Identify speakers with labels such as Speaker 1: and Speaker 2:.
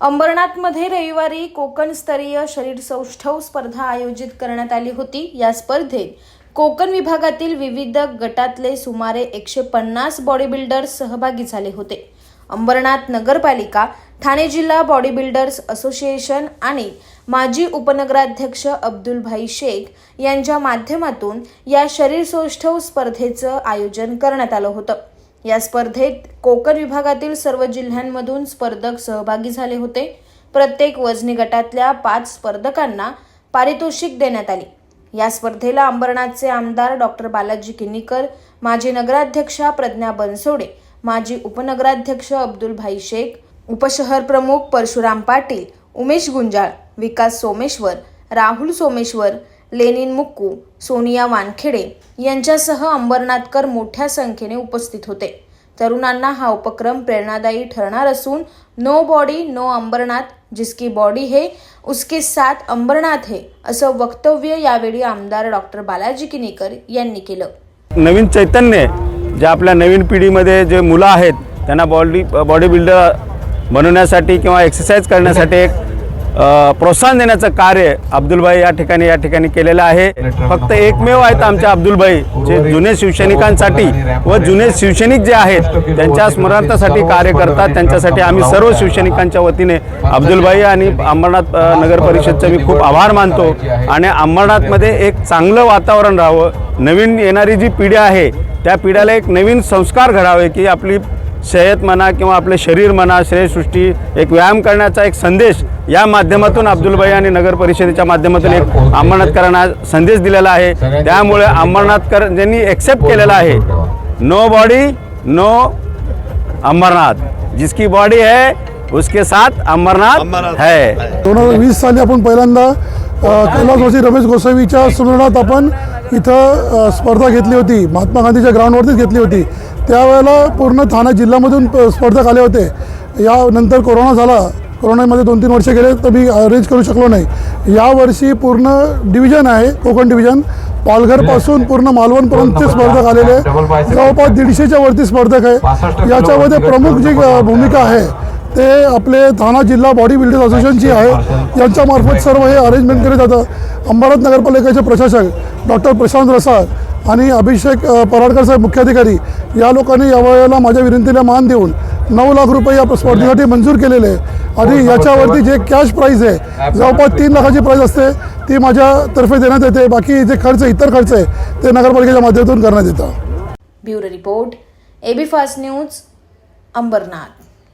Speaker 1: अंबरनाथमध्ये रविवारी कोकणस्तरीय शरीर सौष्ठव स्पर्धा आयोजित करण्यात आली होती. या स्पर्धेत कोकण विभागातील विविध गटातले सुमारे एकशे पन्नास बॉडी बिल्डर्स सहभागी झाले होते. अंबरनाथ नगरपालिका ठाणे जिल्हा बॉडी बिल्डर्स असोसिएशन आणि माजी उपनगराध्यक्ष अब्दुलभाई शेख यांच्या माध्यमातून या शरीर सौष्ठव स्पर्धेचं आयोजन करण्यात आलं होतं. या स्पर्धेत कोकण विभागातील सर्व जिल्ह्यांमधून स्पर्धक सहभागी झाले होते. प्रत्येक वजनी गटातल्या पाच स्पर्धकांना पारितोषिक देण्यात आली. या स्पर्धेला अंबरनाथचे आमदार डॉक्टर बालाजी किनीकर माजी नगराध्यक्षा प्रज्ञा बनसोडे माजी उपनगराध्यक्ष अब्दुल भाई शेख उपशहर प्रमुख परशुराम पाटील उमेश गुंजाळ विकास सोमेश्वर राहुल सोमेश्वर लेनिन मुक्कू सोनिया वानखेडे यांच्यासह अंबरनाथकर मोठ्या संख्येने उपस्थित होते. तरुणांना हा उपक्रम प्रेरणादायी ठरणार असून नो बॉडी नो अंबरनाथ जिसकी बॉडी है उसके साथ अंबरनाथ है असं वक्तव्य यावेळी आमदार डॉक्टर बालाजी किनीकर यांनी केलं.
Speaker 2: नवीन चैतन्य जे आपल्या नवीन पिढीमध्ये जे मुलं आहेत त्यांना बॉडी बॉडी बिल्डर बनवण्यासाठी किंवा एक्सरसाइज करण्यासाठी एक प्रोत्साहन देण्याचं कार्य अब्दुलभाई या ठिकाणी या ठिकाणी केलेलं आहे. फक्त एकमेव आहेत आमच्या अब्दुलभाई जे जुने शिवसैनिकांसाठी व जुने शिवसैनिक जे आहेत त्यांच्या स्मरणार्थासाठी कार्य करतात. त्यांच्यासाठी आम्ही सर्व शिवसैनिकांच्या वतीने अब्दुलभाई आणि अंबरनाथ नगर परिषदचं मी खूप आभार मानतो. आणि अंबरनाथमध्ये एक चांगलं वातावरण राहावं. नवीन येणारी जी पिढी आहे त्या पिढ्याला एक नवीन संस्कार घडावे की आपली शर्यत म्हणा किंवा आपले शरीर म्हणा शरीरसृष्टी एक व्यायाम करण्याचा एक संदेश या माध्यमातून अब्दुलभाई आणि नगर परिषदेच्या माध्यमातून एक अंबरनाथकरांना संदेश दिलेला आहे. त्यामुळे अंबरनाथकर ज्यांनी एक्सेप्ट केलेला आहे नो बॉडी नो अंबरनाथ. जिसकी बॉडी है उसके साथ अंबरनाथ है.
Speaker 3: दोन हजार वीस साली आपण पहिल्यांदा कैलासवासी रमेश गोसावीच्या स्मरणात आपण इथं स्पर्धा घेतली होती. महात्मा गांधीच्या ग्राउंडवरतीच घेतली होती. त्यावेळेला पूर्ण ठाणे जिल्ह्यामधून प- स्पर्धक आले होते. यानंतर कोरोना झाला. कोरोनामध्ये दोन तीन वर्ष गेले तर मी अरेंज करू शकलो नाही. यावर्षी पूर्ण डिव्हिजन आहे कोकण डिव्हिजन पालघरपासून पूर्ण मालवणपर्यंतचे स्पर्धक आलेले आहे. जवळपास दीडशेच्या वरती स्पर्धक आहे. याच्यामध्ये प्रमुख जी भूमिका आहे ते आपले ठाणा जिल्हा बॉडी बिल्डर्स असोसिएशनची आहे. यांच्यामार्फत सर्व हे अरेंजमेंट केलं जातं. अंबरनाथ नगरपालिकेचे प्रशासक डॉक्टर प्रशांत रसाळ आणि अभिषेक पराडकर साहेब मुख्याधिकारी या लोकांनी यावेळेला माझ्या विनंतीला मान देऊन नऊ लाख रुपये या स्पर्धेसाठी मंजूर केलेले आहे. आणि याच्यावरती जे कॅश प्राईज आहे जवळपास तीन लाखाची प्राईज असते ती माझ्यातर्फे देण्यात येते. बाकी जे खर्च इतर खर्च आहे ते नगरपालिकेच्या माध्यमातून करण्यात येतं.
Speaker 1: Bureau report AB fast news Ambernath.